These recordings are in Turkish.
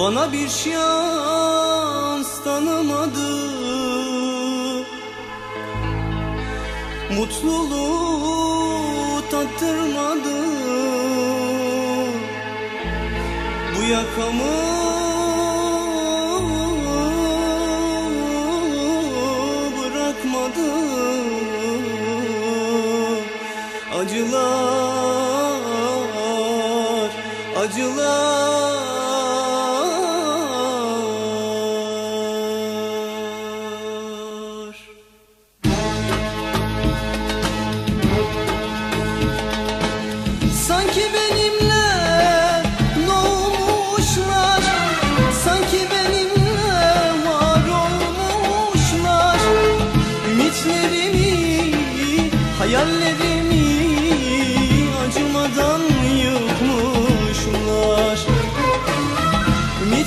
Bana bir şans tanımadı. Mutluluğu tattırmadı. Bu yakamı bırakmadı. Acılar, acılar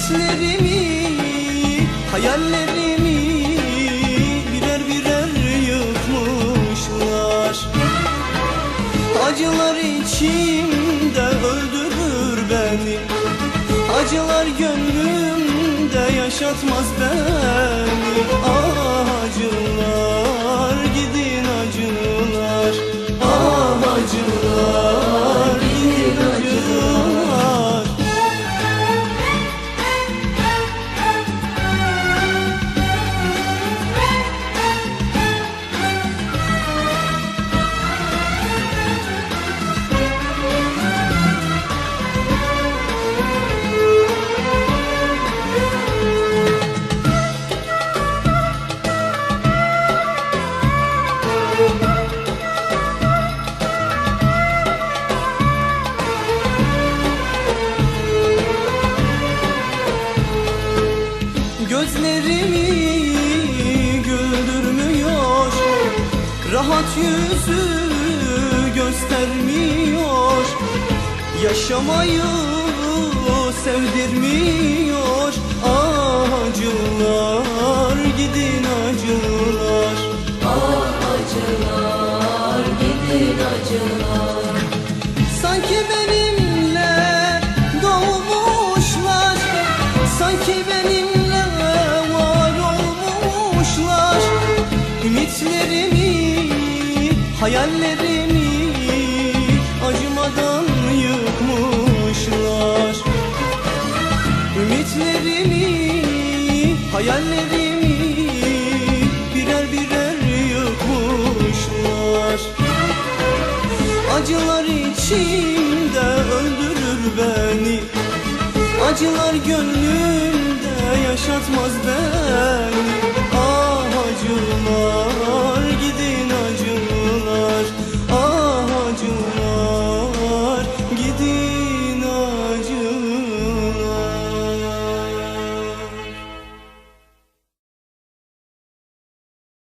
Ümitlerimi, hayallerimi birer birer yıkmışlar Acılar içimde öldürür beni. Acılar gönlümde yaşatmaz beni Gözlerimi güldürmüyor? Rahat yüzü göstermiyor. Yaşamayı sevdirmiyor. Acılar gidin acılar, Ümitlerimi, hayallerimi acımadan yıkmışlar. Ümitlerimi, hayallerimi birer birer yıkmışlar. Acılar içimde öldürür beni. Acılar gönlümde yaşatmaz